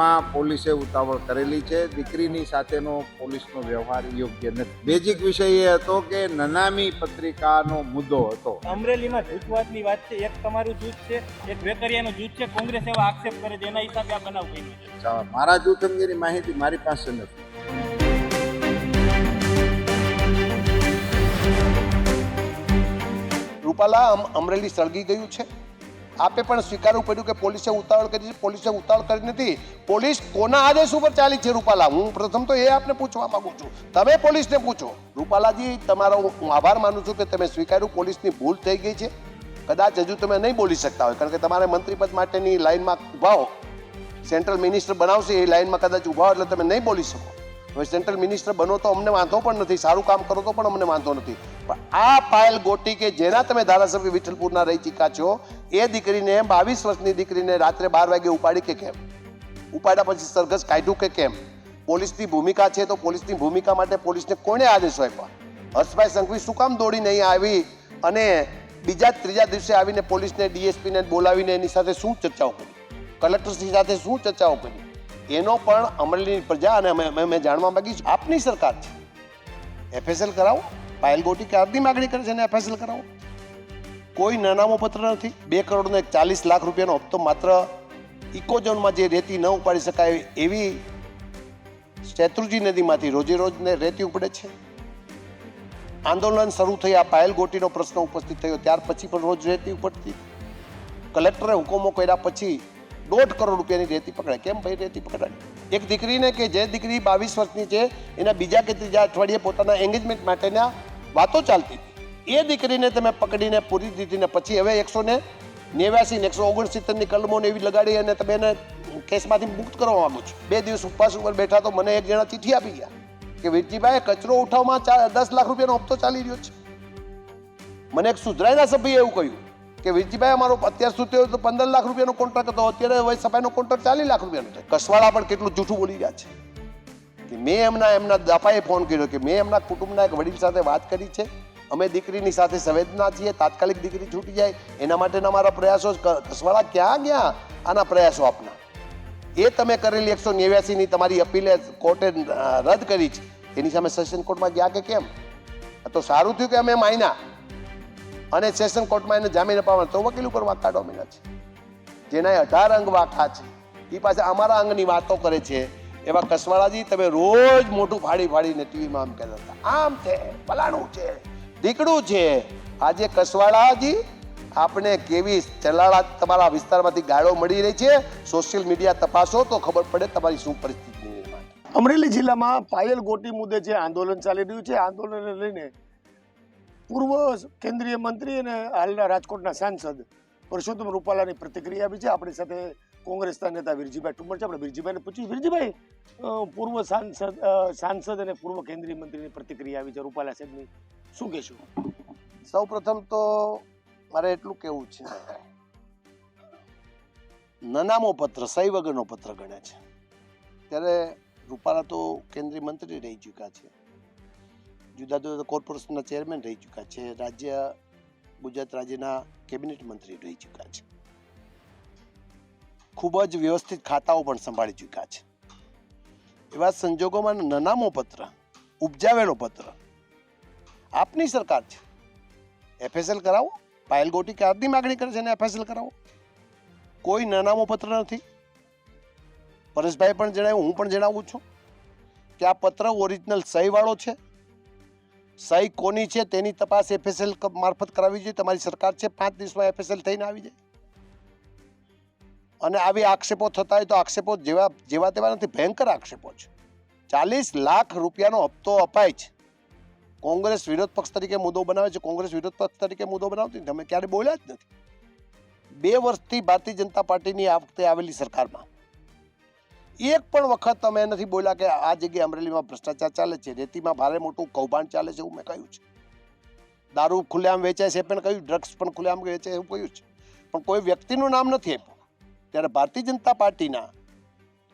એમાં પોલીસે ઉતાવળ કરેલી છે. દીકરીની સાથેનો પોલીસનો વ્યવહાર યોગ્ય નથી. બેઝિક વિષય એ હતો કે નનામી પત્રિકાનો મુદ્દો હતો. અમરેલીમાં જૂથવાદની વાત છે. એક તમારું જૂથ છે એક વેકરિયાનું જૂથ છે. કોંગ્રેસ એવા આક્ષેપ કરે છે. એના હિસાબે આ બનાવ બન્યો છે. મારા જૂથ અંગેની માહિતી મારી પાસે નથી. રૂપાલા અમરેલી સળગી ગયું છે? આપે પણ સ્વીકારવું પડ્યું કે પોલીસે ઉતાવળ કરી પોલીસે ઉતાવળ કરી નથી. પોલીસ કોના આદેશ ઉપર ચાલી છે રૂપાલા? હું પ્રથમ તો એ આપને પૂછવા માંગુ છું. તમે પોલીસને પૂછો. રૂપાલાજી, તમારો હું આભાર માનું છું કે તમે સ્વીકાર્યું, પોલીસની ભૂલ થઈ ગઈ છે. કદાચ હજુ તમે નહીં બોલી શકતા હોય, કારણ કે તમારે મંત્રીપદ માટેની લાઇનમાં ઊભા હો. સેન્ટ્રલ મિનિસ્ટર બનાવશે એ લાઇનમાં કદાચ ઊભા હો એટલે તમે નહીં બોલી શકો. સેન્ટ્રલ મિનિસ્ટર બનો તો અમને વાંધો પણ નથી. સારું કામ કરો તો પણ અમને વાંધો નથી. પણ આ પાયલ ગોટી કે જેના તમે ધારાસભ્ય વિઠ્ઠલપુરના રહી ચૂક્યા છો, એ દીકરીને બાવીસ વર્ષની દીકરીને રાત્રે બાર વાગે ઉપાડી કે કેમ? ઉપાડ્યા પછી સરઘસ કાઢ્યું કે કેમ? પોલીસની ભૂમિકા છે તો પોલીસની ભૂમિકા માટે પોલીસને કોણે આદેશો આપ્યા? હર્ષભાઈ સંઘવી શું કામ દોડીને નહીં આવી અને બીજા ત્રીજા દિવસે આવીને પોલીસને, ડીએસપીને બોલાવીને એની સાથે શું ચર્ચાઓ કરી? કલેક્ટરશ્રી સાથે શું ચર્ચાઓ કરી? એનો પણ અમરેલીની પ્રજા અને અમે જાણવા માંગી છું આપની સરકાર છે. એફએસએલ કરાવો. પાયલ ગોટી ક્યારની માગણી કરે છે એને એફએસએલ કરાવો. કોઈ નાનામો પત્ર નથી. બે કરોડનો એક ચાલીસ લાખ રૂપિયાનો હપ્તો માત્ર ઇકોઝોનમાં જે રેતી ન ઉપાડી શકાય એવી શેત્રુજી નદીમાંથી રોજે રોજને રેતી ઉપડે છે. આંદોલન શરૂ થઈ આ પાયલ ગોટીનો પ્રશ્ન ઉપસ્થિત થયો. ત્યાર પછી પણ રોજ રેતી ઉપડતી. કલેક્ટરે હુકમો કર્યા પછી દોઢ કરોડ રૂપિયાની રેતી પકડાય. કેમ ભાઈ રેતી પકડાય? એક દીકરીને કે જે દીકરી બાવીસ વર્ષની છે, એના બીજા કે ત્રીજા અઠવાડિયે પોતાના એંગેજમેન્ટ માટેના વાતો ચાલતી એ દીકરીને તમે પકડીને પૂરી દીધી ને પછી હવે એકસો ને નેવ્યાસી ને એકસો ઓગણસિત્તેરની કલમોને એવી લગાડી અને તમે એને કેસમાંથી મુક્ત કરવા માગું છો. બે દિવસ ઉપવાસ ઉપર બેઠા તો મને એક જણા ચિઠ્ઠી આપી ગયા કે વીરજીભાઈ, કચરો ઉઠાવમાં દસ લાખ રૂપિયાનો હપ્તો ચાલી રહ્યો છે. મને એક સુધરાયના સભ્યએ એવું કહ્યું. કે વીરજીભાઈ, અમારો અત્યાર સુધી તો પંદર લાખ રૂપિયાનો કોન્ટ્રાક્ટ હતો. અત્યારે હવે સફાઈનો કોન્ટ્રાક્ટ ચાલીસ લાખ રૂપિયાનો છે. કસવાળા પણ કેટલું જૂઠું બોલી રહ્યા છે. કે મેં એમના એમના દાપાએ ફોન કર્યો કે મેં એમના કુટુંબના એક વડીલ સાથે વાત કરી છે. અમે દીકરીની સાથે સંવેદના છીએ, તાત્કાલિક દીકરી છૂટી જાય. એના માટેના અમારા પ્રયાસો કસવાળા ક્યાં ગયા? આના પ્રયાસો આપના. એ તમે કરેલી એકસો નેવ્યાસીની તમારી અપીલે કોર્ટે રદ કરી છે. એની સામે સેશન કોર્ટમાં ગયા કે કેમ? તો સારું થયું કે અમે માયના અને સેશન કોર્ટમાં એને જામીન અપાવવાનો. તો વકીલ ઉપર વાંકા માંડ્યા છે જેના અઢાર અંગ વાંકા છે, એ પાસે અમારા અંગની વાતો કરે છે. એવા કસવાળાજી તમે રોજ મોટું ફાડી ફાડીને ટીવીમાં આમ કહેતા હતા. આમ છે, ફલાણું છે, દીકડું છે. આજે કસવાળાજી આપણે કેવી ચલાળા તમારા વિસ્તારમાંથી ગાળો મળી રહી છે. સોશિયલ મીડિયા તપાસો તો ખબર પડે તમારી શું પરિસ્થિતિ અમરેલી જિલ્લામાં પાયલ ગોટી મુદ્દે જે આંદોલન ચાલી રહ્યું છે, આંદોલનને લઈને પૂર્વ કેન્દ્રીય મંત્રી અને હાલના રાજકોટના સાંસદ પરસોત્તમ રૂપાલાની પ્રતિક્રિયા આપી છે. આપણી સાથે કોંગ્રેસના નેતા વિરજીભાઈ ટુમર છે. આપણે વિરજીભાઈને પૂછ્યું. વિરજીભાઈ પૂર્વ સાંસદ સાંસદ અને પૂર્વ કેન્દ્રીય મંત્રીની પ્રતિક્રિયા આવી છે. રૂપાલા સાહેબની શું કહેશું? સૌ પ્રથમ તો મારે એટલું કેવું છે. નનામો પત્ર, સહી વગરનો પત્ર ગણે છે. ત્યારે રૂપાલા તો કેન્દ્રીય મંત્રી રહી ચૂક્યા છે. જુદા જુદા કોર્પોરેશનના ચેરમેન રહી ચૂક્યા છે. રાજ્ય, ગુજરાત રાજ્યના કેબિનેટ મંત્રી રહી ચૂક્યા છે. ખૂબ જ વ્યવસ્થિત ખાતાઓ પણ સંભાળી ચૂક્યા છે. એવા સંજોગોમાં નનામો પત્ર, ઉપજાવેલો પત્ર, આપની સરકાર છે. એફએસએલ કરાવો, પાયલ ગોટી કાર્ડની માગણી કરે છે અને એફએસએલ કરાવો? કોઈ નાનામો પત્ર નથી. પરેશભાઈ પણ જણાવ્યું, હું પણ જણાવું છું કે આ પત્ર ઓરિજિનલ સહીવાળો છે. સહી કોની છે તેની તપાસ એફએસએલ મારફત કરાવવી જોઈએ. તમારી સરકાર છે, પાંચ દિવસમાં એફએસએલ થઈને આવી જાય. અને આવી આક્ષેપો થતા હોય તો આક્ષેપો જેવા જેવા તેવા નથી, ભયંકર આક્ષેપો છે. ચાલીસ લાખ રૂપિયાનો હપ્તો અપાય છે. કોંગ્રેસ વિરોધ પક્ષ તરીકે મુદ્દો બનાવે છે. કોંગ્રેસ વિરોધ પક્ષ તરીકે મુદ્દો બનાવતી. તમે ક્યારે બોલ્યા જ નથી. બે વર્ષથી ભારતીય જનતા પાર્ટીની આ વખતે આવેલી સરકારમાં એક પણ વખત તમે નથી બોલ્યા કે આ જગ્યાએ અમરેલીમાં ભ્રષ્ટાચાર ચાલે છે, રેતીમાં ભારે મોટું કૌભાંડ ચાલે છે એવું મેં કહ્યું છે. દારૂ ખુલ્લેઆમ વેચાય છે પણ કહ્યું ડ્રગ્સ પણ ખુલ્લેઆમ વેચાય એવું કહ્યું છે. પણ કોઈ વ્યક્તિનું નામ નથી આપ્યું. ત્યારે ભારતીય જનતા પાર્ટીના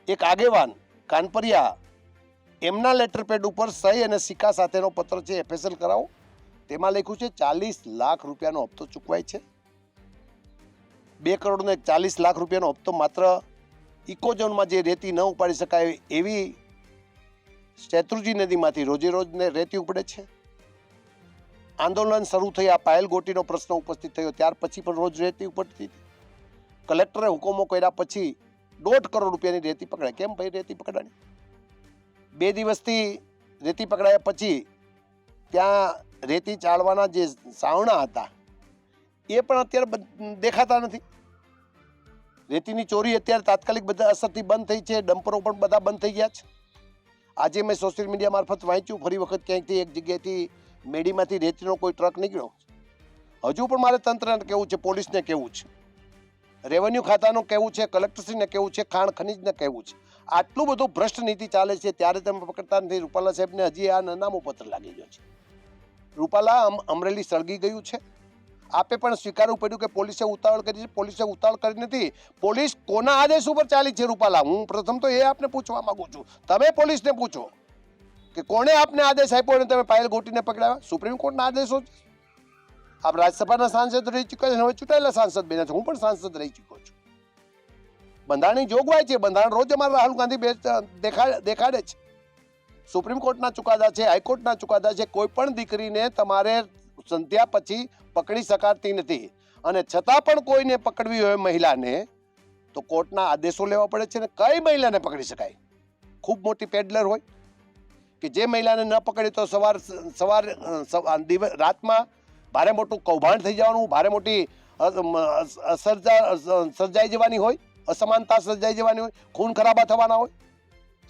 એક આગેવાન કાનપરિયા, એમના લેટર પેડ ઉપર સહી અને સિક્કા સાથેનો પત્ર છે, એફએસએલ કરાવો. તેમાં લખ્યું છે, ચાલીસ લાખ રૂપિયાનો હપ્તો ચૂકવાય છે. બે કરોડનો એક ચાલીસ લાખ રૂપિયાનો હપ્તો માત્ર ઇકો ઝોનમાં જે રેતી ન ઉપાડી શકાય એવી શેત્રુજી નદીમાંથી રોજે રોજને રેતી ઉપડે છે. આંદોલન શરૂ થયા પાયલ ગોટીનો પ્રશ્ન ઉપસ્થિત થયો, ત્યાર પછી પણ રોજ રેતી ઉપડતી. હતી કલેક્ટરે હુકમો કર્યા પછી દોઢ કરોડ રૂપિયાની રેતી પકડાય કેમ ભાઈ રેતી પકડાણી બે દિવસથી રેતી પકડાયા પછી ત્યાં રેતી ચાળવાના જે સાવણા હતા, એ પણ અત્યારે દેખાતા નથી. રેતીની ચોરી અત્યારે તાત્કાલિક બધા અસરથી બંધ થઈ છે, ડમ્પરો પણ બધા બંધ થઈ ગયા છે. આજે મેં સોશિયલ મીડિયા મારફત વાંચ્યું, ફરી વખત ક્યાંકથી એક જગ્યાએથી મેડીમાંથી રેતીનો કોઈ ટ્રક નીકળ્યો? હજુ પણ મારે તંત્રને કહેવું છે, પોલીસને કહેવું છે? રેવન્યુ ખાતાનું કહેવું છે, કલેક્ટરશ્રીને કહેવું છે, ખાણ ખનીજને કહેવું છે? આટલું બધું ભ્રષ્ટ નીતિ ચાલે છે, ત્યારે તમે પકડતા નથી. રૂપાલા સાહેબને હજી આ નામું પત્ર લાગી ગયો છે. રૂપાલા અમ- અમરેલી સળગી ગયું છે. આપે પણ સ્વીકારવું પડ્યું કે પોલીસે ઉતાવળ કરી છે, પોલીસે ઉતાવળ કરી નથી. પોલીસ કોના આદેશ ઉપર ચાલી છે રૂપાલા? હું પ્રથમ તો એ આપને પૂછવા માંગુ છું. તમે પોલીસને પૂછો કે કોણે આપને આદેશ આપ્યો અને તમે પાયલ ગોટીને પકડાવ્યા? સુપ્રીમ કોર્ટના આદેશો છે. આપ રાજ્યસભાના સાંસદ રહી ચૂક્યા છે, હવે ચૂંટાયેલા સાંસદ બન્યા છે. હું પણ સાંસદ રહી ચૂક્યો છું. બંધારણની જોગવાઈ છે. બંધારણ રોજ અમારા રાહુલ ગાંધી બે દેખાડે છે. સુપ્રીમ કોર્ટના ચુકાદા છે, હાઈકોર્ટના ચુકાદા છે. કોઈ પણ દીકરીને તમારે સંધ્યા પછી પકડી શકાતી નથી. અને છતાં પણ કોઈને પકડવી હોય મહિલાને, તો કોર્ટના આદેશો લેવા પડે છે ને કઈ મહિલાને પકડી શકાય? ખૂબ મોટી પેડલર હોય કે જે મહિલાને ન પકડી તો સવાર સવાર રાતમાં ભારે મોટું કૌભાંડ થઈ જવાનું, ભારે મોટી સર્જાઈ જવાની હોય, અસમાનતા સર્જાઈ જવાની હોય, ખૂન ખરાબા થવાના હોય,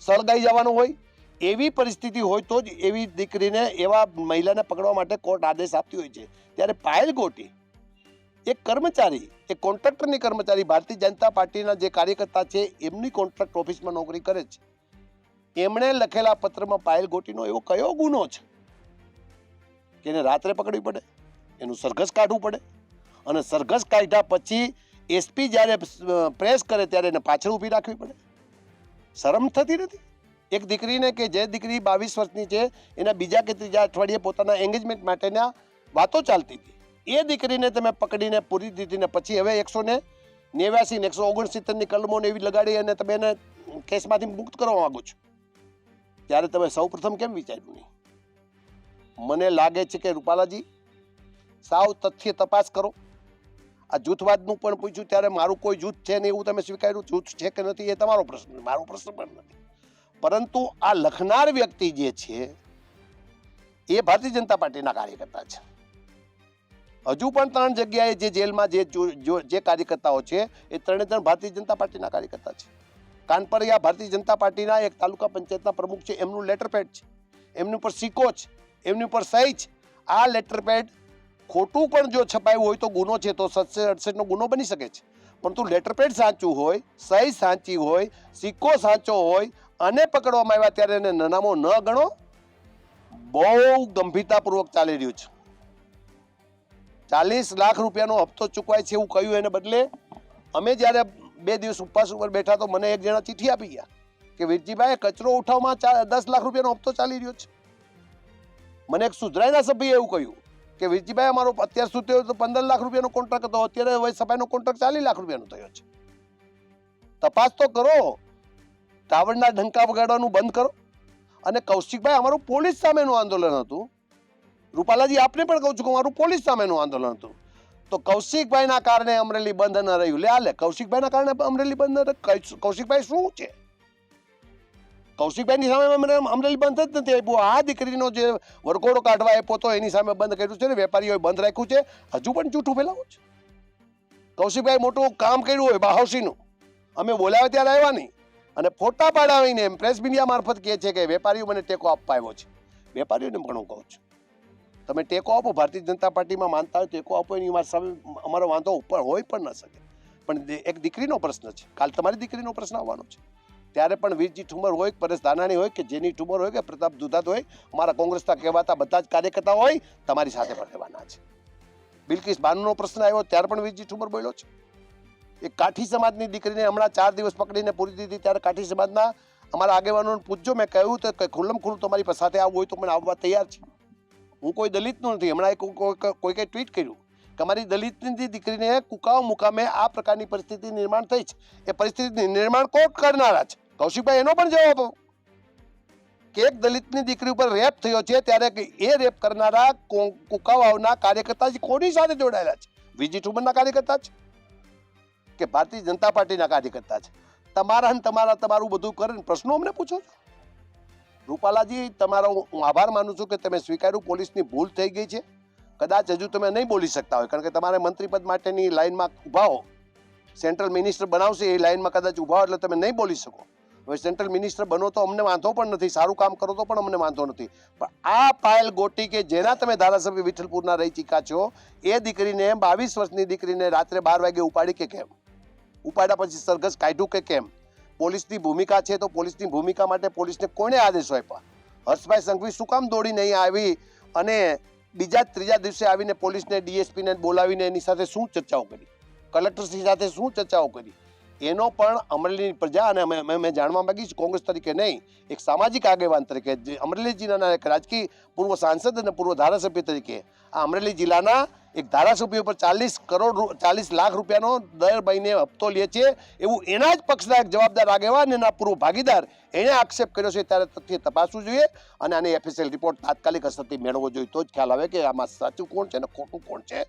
સળગાઈ જવાનું હોય એવી પરિસ્થિતિ હોય તો જ એવી દીકરીને એવા મહિલાને પકડવા માટે કોર્ટ આદેશ આપતી હોય છે. ત્યારે પાયલ ગોટી એક કર્મચારી, એ કોન્ટ્રાક્ટરની કર્મચારી ભારતીય જનતા પાર્ટીના જે કાર્યકર્તા છે, એમની કોન્ટ્રાક્ટ ઓફિસમાં નોકરી કરે છે. એમણે લખેલા પત્રમાં પાયલ ગોટીનો એવો કયો ગુનો છે કે એને રાત્રે પકડવી પડે, એનું સરઘસ કાઢવું પડે અને સરઘસ કાઢ્યા પછી એસપી જ્યારે પ્રેસ કરે ત્યારે એને પાછળ ઊભી રાખવી પડે. શરમ થતી નથી? એક દીકરીને કે જે દીકરી બાવીસ વર્ષની છે, એના બીજા કે ત્રીજા અઠવાડિયે પોતાના એંગેજમેન્ટ માટેના વાતો ચાલતી હતી. એ દીકરીને તમે પકડીને પૂરી દીધી ને પછી હવે એકસો ને નેવ્યાસી ને એકસો ઓગણસિત્તેરની કલમોને એવી લગાડી અને તમે એને કેસમાંથી મુક્ત કરવા માગો છો. ત્યારે તમે સૌ પ્રથમ કેમ વિચાર્યું નહીં? મને લાગે છે કે રૂપાલાજી, સાવ તથ્ય તપાસ કરો. આ જૂથવાદનું પણ પૂછ્યું, ત્યારે મારું કોઈ જૂથ છે ને એવું તમે સ્વીકાર્યું? જૂથ છે કે નથી એ તમારો પ્રશ્ન, મારો પ્રશ્ન પણ નથી. પરંતુ આ લખનાર વ્યક્તિ જે છે, એ ભારતીય જનતા પાર્ટીના કાર્યકર્તા છે. હજુ પણ ત્રણ જગ્યાએ જે જેલમાં જે જો- કાર્યકર્તાઓ છે, એ ત્રણે ત્રણ ભારતીય જનતા પાર્ટીના કાર્યકર્તા છે. કાનપરિયા ભારતીય જનતા પાર્ટીના એક તાલુકા પંચાયતના પ્રમુખ છે, એમનું લેટર પેડ છે. એમની ઉપર સિક્કો છે, એમની ઉપર સહી છે. આ લેટર પેડ ખોટું પણ જો છપાયું હોય તો ગુનો છે, તો સત્સે અડસઠનો ગુનો બની શકે છે. પરંતુ લેટરપેડ સાચું હોય, સહી સાચી હોય, સિક્કો સાચો હોય અને પકડવામાં આવ્યા ત્યારે એને નનામો ન ગણો, બહુ ગંભીરતાપૂર્વક ચાલી રહ્યું છે. ચાલીસ લાખ રૂપિયાનો હપ્તો ચૂકવાય છે એવું કહ્યું એને બદલે, અમે જ્યારે બે દિવસ ઉપવાસ ઉપર બેઠા તો મને એક જણા ચિઠ્ઠી આપી ગયા કે વીરજીભાઈ, કચરો ઉઠાવમાં દસ લાખ રૂપિયાનો હપ્તો ચાલી રહ્યો છે. મને એક સુધરાઈના સભ્યએ એવું કહ્યું કે વીરજીભાઈ, અમારો અત્યાર સુધી તો પંદર લાખ રૂપિયાનો કોન્ટ્રાક્ટ હતો, અત્યારે સફાઈનો કોન્ટ્રાક્ટ ચાલીસ લાખ રૂપિયાનો થયો છે. તપાસ તો કરો ટાવરના ઢંકા વગાડવાનું બંધ કરો. અને કૌશિકભાઈ, અમારું પોલીસ સામેનું આંદોલન હતું. રૂપાલાજી, આપને પણ કહું છું કે અમારું પોલીસ સામેનું આંદોલન હતું. તો કૌશિકભાઈના કારણે અમરેલી બંધ ન રહ્યું. લે હાલે કૌશિકભાઈના કારણે અમરેલી બંધ ન. કૌશિકભાઈ શું છે? કૌશિકભાઈની સામે અમરેલી બંધ જ નથી આપ્યું આ દીકરીનો જે વરઘોડો કાઢવા આપ્યો તો એની સામે બંધ કર્યું છે ને. વેપારીઓએ બંધ રાખ્યું છે. હજુ પણ જૂઠું ફેલાવો છે? કૌશિકભાઈ, મોટું કામ કર્યું હોય, બાહોશીનું. અમે બોલાવ્યા ત્યારે આવ્યા નહીં. અને ફોટા પાડાવીને એમ પ્રેસ મીડિયા મારફત કહે છે કે વેપારીઓ મને ટેકો આપવા છે. વેપારીઓને પણ હું કહું છું. તમે ટેકો આપો, ભારતીય જનતા પાર્ટીમાં માનતા હોય, ટેકો આપો, એની મારી સામે અમારો વાંધો ઉપર હોય પણ ન શકે. પણ એક દીકરીનો પ્રશ્ન છે. કાલ તમારી દીકરીનો પ્રશ્ન આવવાનો છે. ત્યારે પણ વીરજી ઠુમર હોય કે પરેશ દાનાણી હોય કે જેની ઠુમર હોય કે પ્રતાપ દુધાત હોય, અમારા કોંગ્રેસના કહેવાતા બધા જ કાર્યકર્તા હોય, તમારી સાથે પણ રહેવાના છે. બિલકિસ બાનુનો પ્રશ્ન આવ્યો, ત્યારે પણ વીરજી ઠુમર બોલ્યો છે. એક કાઠી સમાજની દીકરીને હમણાં ચાર દિવસ પકડીને પૂરી દીધી ત્યારે કાઠી સમાજના અમારા આગેવાનોને પૂછજો, મેં કહ્યું તો ખુલ્લમ ખુલ્લું તમારી સાથે આવવું હોય તો મને આવવા તૈયાર છે. હું કોઈ દલિતનું નથી, હમણાં એ કોઈ કોઈ- ટ્વીટ કર્યું કે અમારી દલિતની દીકરીને કુકાવ મુકામે આ પ્રકારની પરિસ્થિતિ નિર્માણ થઈ છે. એ પરિસ્થિતિ નિર્માણ કોણ કરનારા છે? કૌશિકભાઈ એનો પણ જવાબ કે એક દલિતની દીકરી ઉપર રેપ થયો છે ત્યારે એ રેપ કરનારા કો- કુકાવાઓના કાર્યકર્તા કોની સાથે જોડાયેલા છે? વિજી ઠુમરના કાર્યકર્તા છે કે ભારતીય જનતા પાર્ટીના કાર્યકર્તા છે. તમારા ને તમારા, તમારું બધું કરીને પ્રશ્નો અમને પૂછો છો. રૂપાલાજી, તમારો હું આભાર માનું છું કે તમે સ્વીકાર્યું, પોલીસની ભૂલ થઈ ગઈ છે. કદાચ હજુ તમે નહીં બોલી શકતા હોય, કારણ કે તમારે મંત્રીપદ માટેની લાઈનમાં ઊભા હો. સેન્ટ્રલ મિનિસ્ટર બનાવશે, એ લાઈનમાં કદાચ ઊભા હો એટલે તમે નહીં બોલી શકો. હવે સેન્ટ્રલ મિનિસ્ટર બનો તો અમને વાંધો પણ નથી, સારું કામ કરો તો પણ અમને વાંધો નથી. પણ આ પાયલ ગોટી કે જેના તમે ધારાસભ્ય વિઠ્ઠલપુરના રહી ચીકા છો, એ દીકરીને બાવીસ વર્ષની દીકરીને રાત્રે બાર વાગે ઉપાડી કે કેમ? ઉપાડ્યા પછી સરઘસ કાઢ્યું કે કેમ? પોલીસની ભૂમિકા છે તો પોલીસની ભૂમિકા માટે પોલીસને કોણે આદેશો આપ્યા? હર્ષભાઈ સંઘવી શું કામ દોડીને અહીં આવી અને બીજા ત્રીજા દિવસે આવીને પોલીસને, ડીએસપીને બોલાવીને એની સાથે શું ચર્ચાઓ કરી? કલેક્ટરશ્રી સાથે શું ચર્ચાઓ કરી? એનો પણ અમરેલીની પ્રજા અને અમે અમે- જાણવા માગીશ કોંગ્રેસ તરીકે નહીં, એક સામાજિક આગેવાન તરીકે જે અમરેલી જિલ્લાના એક રાજકીય પૂર્વ સાંસદ અને પૂર્વ ધારાસભ્ય તરીકે આ અમરેલી જિલ્લાના એક ધારાસભ્ય ઉપર ચાલીસ કરોડ ચાલીસ લાખ રૂપિયાનો દર મહિને હપ્તો લે છે. એવું એના જ પક્ષના એક જવાબદાર આગેવાન એના પૂર્વ ભાગીદાર એણે આક્ષેપ કર્યો છે. ત્યારે તથ્ય તપાસવું જોઈએ અને આને એફએસએલ રિપોર્ટ તાત્કાલિક અસરથી મેળવવો જોઈએ. તો જ ખ્યાલ આવે કે આમાં સાચું કોણ છે અને ખોટું કોણ છે.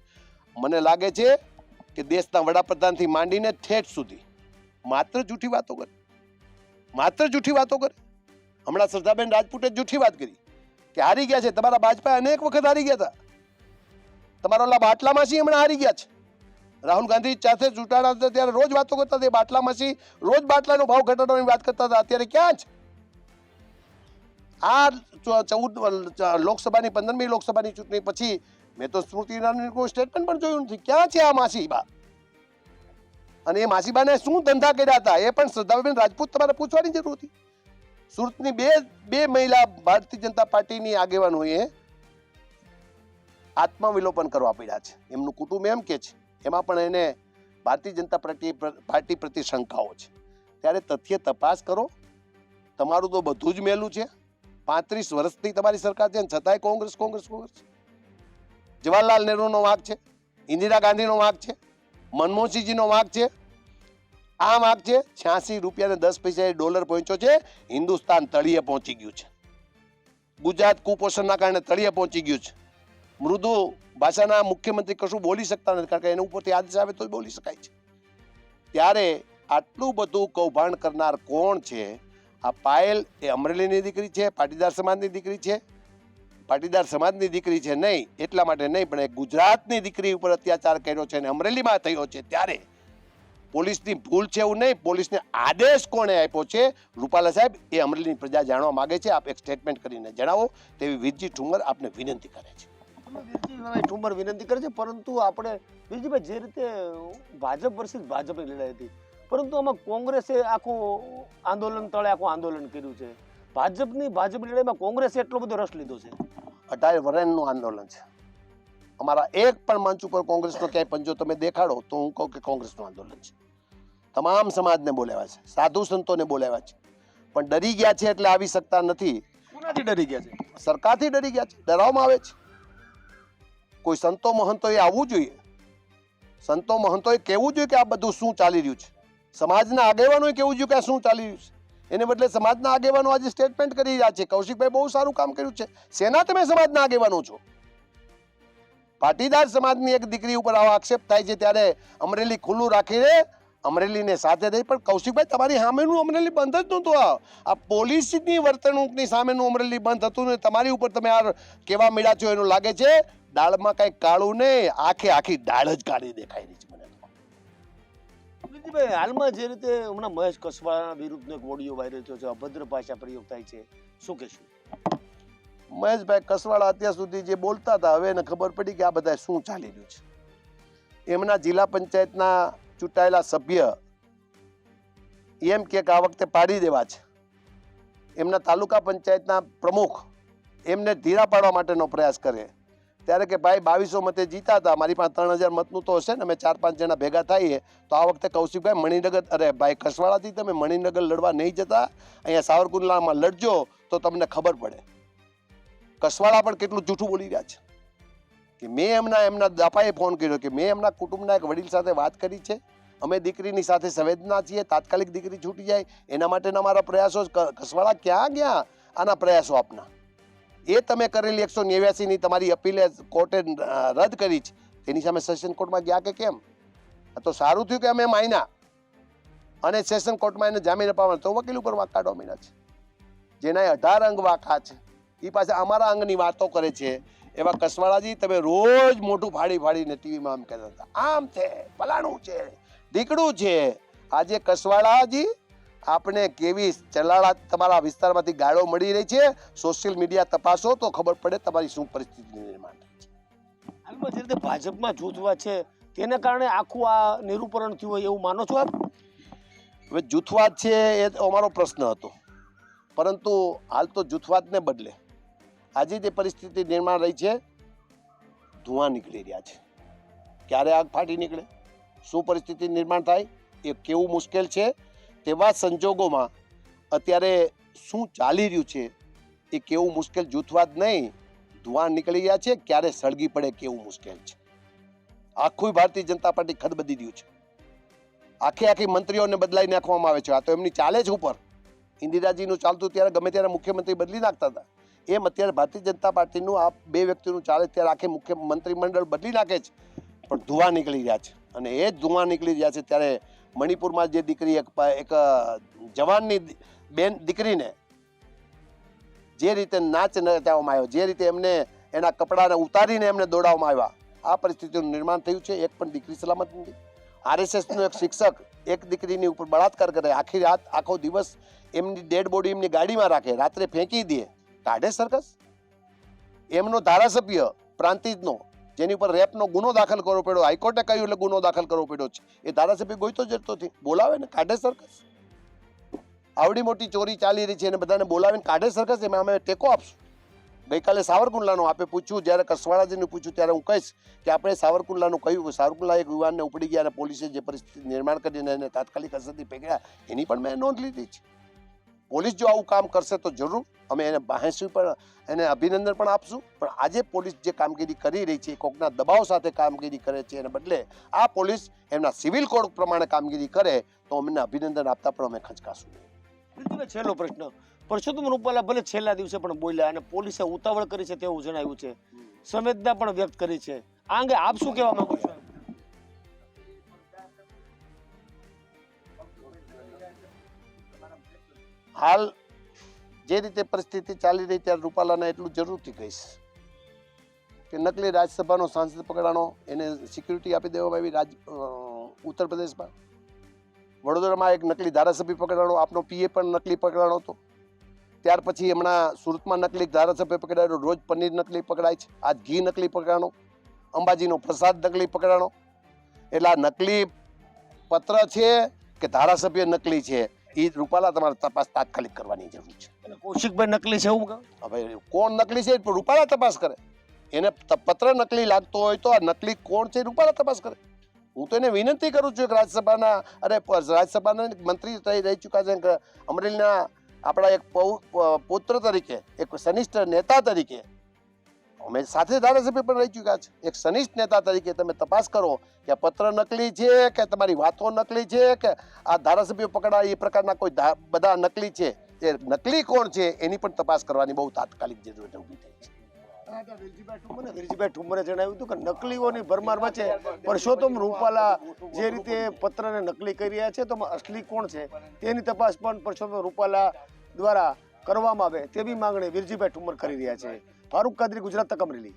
મને લાગે છે કે દેશના વડાપ્રધાનથી માંડીને ઠેઠ સુધી માત્ર જૂઠી વાતો કરે. માત્ર જૂઠી વાતો કરે. હમણાં સરદારબેન રાજપૂતે જૂઠી વાત કરી કે હારી ગયા છે. તમારા ભાજપા અનેક વખત હારી ગયા હતા. તમારો ઓલા બાટલામાંથી હમણાં હારી ગયા છે? રાહુલ ગાંધી સાથે ચૂંટાણા હતા ત્યારે રોજ વાતો કરતા હતા, એ રોજ બાટલાનો ભાવ ઘટાડવાની વાત કરતા હતા, અત્યારે ક્યાં છે? આ ચૌદ લોકસભાની, પંદરમી લોકસભાની ચૂંટણી પછી મેં તો સ્મૃતિ ઈરાનીનું કોઈ સ્ટેટમેન્ટ પણ જોયું નથી. ક્યાં છે આ માસીબા? અને એ માસીબાને શું ધંધા કર્યા હતા? એ પણ શ્રદ્ધાબેન રાજપૂત તમારે પૂછવાની જરૂર હતી. સુરતની બે બે મહિલા ભારતીય જનતા પાર્ટીની આગેવાનોએ આત્મવિલોપન કરવા પડ્યા છે. એમનું કુટુંબ એમ કે છે, એમાં પણ એને ભારતીય જનતા પાર્ટી પાર્ટી પ્રતિ શંકાઓ છે. ત્યારે તથ્ય તપાસ કરો. તમારું તો બધું જ મેલું છે. પાંત્રીસ વર્ષથી તમારી સરકાર છે છતાંય કોંગ્રેસ કોંગ્રેસ કોંગ્રેસ જવાહરલાલ નહેરુનો વાંક છે, ઇન્દિરા ગાંધીનો વાંક છે, મનમોહનસિંહજીનો વાંક છે. આ વાંક છે, છ્યાસી રૂપિયા ને દસ પૈસા ડોલર પહોંચ્યો છે, હિન્દુસ્તાન તળિયે પહોંચી ગયું છે. ગુજરાત કુપોષણના કારણે તળિયે પહોંચી ગયું છે. મૃદુ ભાષાના મુખ્યમંત્રી કશું બોલી શકતા નથી, કારણ કે એના ઉપરથી આદેશ આવે તો બોલી શકાય છે. ત્યારે આટલું બધું કૌભાંડ કરનાર કોણ છે? આ પાયલ એ અમરેલીની દીકરી છે, પાટીદાર સમાજની દીકરી છે. પાટીદાર સમાજની દીકરી છે નહીં, એટલા માટે નહીં, પણ એ ગુજરાતની દીકરી ઉપર અત્યાચાર કર્યો છે અને અમરેલીમાં થયો છે. ત્યારે પોલીસની ભૂલ છે એવું નહીં, પોલીસને આદેશ કોણે આપ્યો છે? રૂપાલા સાહેબ, એ અમરેલીની પ્રજા જાણવા માગે છે. આપ એક સ્ટેટમેન્ટ કરીને જણાવો, તેવી વિરજી ઠુમર આપને વિનંતી કરે છે. ઠુમર વિનંતી કરે છે પરંતુ આપણે વીરજીભાઈ જે રીતે ભાજપ વર્ષિત ભાજપની લડાઈ હતી પરંતુ આમાં કોંગ્રેસે આખું આંદોલન તળે આખું આંદોલન કર્યું છે. ભાજપની ભાજપની લડાઈમાં કોંગ્રેસે એટલો બધો રસ લીધો છે. અઢાર વરેનનું આંદોલન છે. અમારા એક પણ મંચ ઉપર કોંગ્રેસનો ક્યાંય પંજો તમે દેખાડો તો હું કહું કે કોંગ્રેસનું આંદોલન છે. તમામ સમાજને બોલાવ્યા છે સાધુ સંતોને બોલાવ્યા છે. પણ ડરી ગયા છે એટલે આવી શકતા નથી. કોનાથી ડરી ગયા છે? સરકારથી ડરી ગયા છે ડરાવવામાં આવે છે. કોઈ સંતો મહંતોએ આવવું જોઈએ. સંતો મહંતોએ કહેવું જોઈએ કે આ બધું શું ચાલી રહ્યું છે. સમાજના આગેવાનોએ કહેવું જોઈએ કે આ શું ચાલી રહ્યું છે. એને બદલે સમાજના આગેવાનો આજે સ્ટેટમેન્ટ કરી રહ્યા છે. કૌશિકભાઈ બહુ સારું કામ કર્યું છે. શેના તમે સમાજના આગેવાનો છો? પાટીદાર સમાજની એક દીકરી ઉપર આવો આક્ષેપ થાય છે ત્યારે અમરેલી ખુલ્લું રાખીને અમરેલીને સાથે રહી પણ કૌશિકભાઈ, તમારી સામેનું અમરેલી બંધ જ નહોતું આ. આ પોલીસની વર્તણૂકની સામેનું અમરેલી બંધ હતું ને તમારી ઉપર તમે આ કેવા મળ્યા છો એનું લાગે છે? દાળમાં કાંઈ કાળું નહીં આખે આખી દાળ જ કાળી દેખાઈ રહી છે મને. હાલમાં જે રીતે હમણાં મહેશ કસવાળા વિરુદ્ધનો એક ઓડિયો વાયરલ થયો છે અભદ્ર ભાષા પ્રયોગ થાય છે શું કહેશું? મહેશભાઈ કસવાળા અત્યાર સુધી જે બોલતા હતા હવે એને ખબર પડી કે આ બધા શું ચાલી રહ્યું છે. એમના જિલ્લા પંચાયતના ચૂંટાયેલા સભ્ય એમ કે આ વખતે પાડી દેવા છે. એમના તાલુકા પંચાયતના પ્રમુખ એમને ધીરા પાડવા માટેનો પ્રયાસ કરે. ત્યારે કે ભાઈ બાવીસો મતે જીતા હતા. મારી પાસે ત્રણ હજાર મતનું તો હશે ને, અમે ચાર પાંચ જણા ભેગા થઈએ, તો આ વખતે કૌશિકભાઈ મણિનગર, અરે ભાઈ કસવાળાથી તમે મણિનગર લડવા નહીં જતા, અહીંયા સાવરકુંડલામાં લડજો, તો તમને ખબર પડે. કસવાળા પણ કેટલું જૂઠું બોલી રહ્યા છે. કે મેં એમના એમના દાપાએ ફોન કર્યો કે મેં એમના કુટુંબના એક વડીલ સાથે વાત કરી છે. અમે દીકરીની સાથે સંવેદના છીએ, તાત્કાલિક દીકરી છૂટી જાય, એના માટેના મારા પ્રયાસો કસવાળા ક્યાં ગયા? આના પ્રયાસો આપના. એ તમે કરેલી એકસો નેવ્યાસીની તમારી અપીલે કોર્ટે રદ કરી છે. તેની સામે સેશન કોર્ટમાં ગયા કે કેમ? તો સારું થયું કે અમે માયના અને સેશન કોર્ટમાં એને જામીન અપાવવાનો. તો વકીલ ઉપર વાંકા ડોમિના છે. જેના અઢાર અંગ વાંકા છે. એ પાછા અમારા અંગની વાતો કરે છે. એવા કસવાળાજી તમે રોજ મોટું ફાડી ફાડીને ટીવીમાં આમ કહેતા હતા. આમ છે, ફલાણું છે ઢીકડું છે. આજે કસવાળાજી આપણે કેવી ચલાળા તમારા વિસ્તારમાંથી ગાળો મળી રહી છે? સોશિયલ મીડિયા તપાસો તો ખબર પડે તમારી શું પરિસ્થિતિ નિર્માણ થાય છે. હાલમાં જે રીતે ભાજપમાં જૂથવા છે તેને કારણે આખું આ નિરૂપરણ થયું હોય એવું માનો છો આપ? હવે જૂથવાદ છે એ અમારો પ્રશ્ન હતો. પરંતુ હાલ તો જૂથવાદને બદલે આજે જે પરિસ્થિતિ નિર્માણ રહી છે ધુઆ નીકળી રહ્યા છે. ક્યારે આગ ફાટી નીકળે? શું પરિસ્થિતિ નિર્માણ થાય? એ કેવું મુશ્કેલ છે? તેવા સંજોગોમાં અત્યારે શું ચાલી રહ્યું છે એ કેવું મુશ્કેલ જૂથવાદ નહીં ધુઆ નીકળી રહ્યા છે, ક્યારે સળગી પડે કેવું મુશ્કેલ છે. આખું ભારતીય જનતા પાર્ટી ખદબદી રહ્યું છે. આખી આખી મંત્રીઓને બદલાઈ નાખવામાં આવે છે. આ તો એમની ચાલે જ ઉપર. ઇન્દિરાજીનું ચાલતું ત્યારે ગમે ત્યારે મુખ્યમંત્રી બદલી નાખતા હતા. એમ અત્યારે ભારતીય જનતા પાર્ટીનું આ બે વ્યક્તિનું ચાલે ત્યારે આખી મુખ્ય મંત્રીમંડળ બદલી નાખે છે. પણ ધુવા નીકળી રહ્યા છે. અને એ જ ધુઆ નીકળી રહ્યા છે. ત્યારે મણિપુરમાં જે દીકરી એક એક જવાનની બેન દીકરીને જે રીતે નાચ નચાવવામાં આવ્યો, જે રીતે એમને એના કપડાને ઉતારીને એમને દોડાવવામાં આવ્યા, આ પરિસ્થિતિનું નિર્માણ થયું છે. એક પણ દીકરી સલામત નથી. આરએસએસનો એક શિક્ષક એક દીકરીની ઉપર બળાત્કાર કરે, આખી રાત, આખો દિવસ એમની ડેડ બોડી એમની ગાડીમાં રાખે, રાત્રે ફેંકી દે. કાઢે સરકસ એમનો ધારાસભ્ય પ્રાંતિજનો જેની ઉપર રેપનો ગુનો દાખલ કરવો પડ્યો, હાઈકોર્ટે કહ્યું એટલે ગુનો દાખલ કરવો પડ્યો છે. એ ધારાસભ્ય ગોઈતો જતો નથી. બોલાવે ને, કાઢે સરકસ આવડી મોટી ચોરી ચાલી રહી છે અને બધાને બોલાવીને કાઢે સરકસ એમાં અમે ટેકો આપશું. ગઈકાલે સાવરકુંડલાનું આપે પૂછ્યું, જ્યારે કસવાળાજીને પૂછ્યું, ત્યારે હું કહીશ કે આપણે સાવરકુંડલાનું કહ્યું સાવરકુંડલા એક યુવાનને ઉપડી ગયા અને પોલીસે જે પરિસ્થિતિ નિર્માણ કરીને એને તાત્કાલિક અસરથી પકડ્યા એની પણ મેં નોંધ લીધી છે. પોલીસ જો આવું કામ કરશે તો જરૂર અમે એને બાહેસી પણ એને અભિનંદન પણ આપશું. પણ આજે પોલીસ જે કામગીરી કરી રહી છે કોકના દબાવ સાથે કામગીરી કરે છે એને બદલે આ પોલીસ એમના સિવિલ કોડ પ્રમાણે કામગીરી કરે તો અમને અભિનંદન આપતા પણ અમે ખંચકાશું. છેલ્લો પ્રશ્ન. પરસોત્તમ રૂપાલા ભલે છેલ્લા દિવસે પણ બોલ્યા અને પોલીસે ઉતાવળ કરી છે તેવું જણાવ્યું છે. સંવેદના પણ વ્યક્ત કરી છે. આ અંગે આપ શું કહેવા માંગો છો? હાલ જે રીતે પરિસ્થિતિ ચાલી રહી ત્યારે રૂપાલાને એટલું જરૂરથી કહીશ કે નકલી રાજ્યસભાનો સાંસદ પકડાણો એને સિક્યુરિટી આપી દેવામાં આવી રાજ ઉત્તર પ્રદેશમાં. વડોદરામાં એક નકલી ધારાસભ્ય પકડાણો, આપનો પીએ પણ નકલી પકડાણો હતો. ત્યાર પછી હમણાં સુરતમાં નકલી ધારાસભ્ય પકડાયો, રોજ પનીર નકલી પકડાય છે, આજ ઘી નકલી પકડાણો, અંબાજીનો પ્રસાદ નકલી પકડાણો. એટલે આ નકલી પત્ર છે કે ધારાસભ્ય નકલી છે? એ રૂપાલા તમારે તપાસ તાત્કાલિક કરવાની જરૂર છે. અને કૌશિકભાઈ નકલી છે એવું? હવે કોણ નકલી છે પણ રૂપાલા તપાસ કરે. એને પત્ર નકલી લાગતો હોય તો આ નકલી કોણ છે રૂપાલા તપાસ કરે. હું તો એને વિનંતી કરું છું કે રાજ્યસભાના અરે રાજ્યસભાના મંત્રી રહી ચૂક્યા છે અમરેલીના આપણા એક પૌ- પુત્ર તરીકે એક સનિષ્ઠ નેતા તરીકે અમે સાથે ધારાસભ્ય પણ રહી ચૂક્યા છે. એક સનિષ્ઠ નેતા તરીકે તમે તપાસ કરો કે પત્ર નકલી છે કે તમારી વાતો નકલી છે કે આ ધારાસભ્ય પકડાય એ પ્રકારના કોઈ બધા નકલી છે? એ નકલી કોણ છે? એની પણ તપાસ કરવાની બહુ તાત્કાલિક જરૂરત ઊભી થઈ છે. વિરજીભાઈ ઠુમરે જણાવ્યું હતું કે નકલીઓની ભરમાર વચ્ચે પરસોત્તમ રૂપાલા જે રીતે પત્રને નકલી કરી રહ્યા છે, તો અસલી કોણ છે? તેની તપાસ પણ પરસોત્તમ રૂપાલા દ્વારા કરવામાં આવે તેવી માંગણી વિરજીભાઈ ઠુમર કરી રહ્યા છે. ફારૂક કાદરી ગુજરાત તક અમરેલી.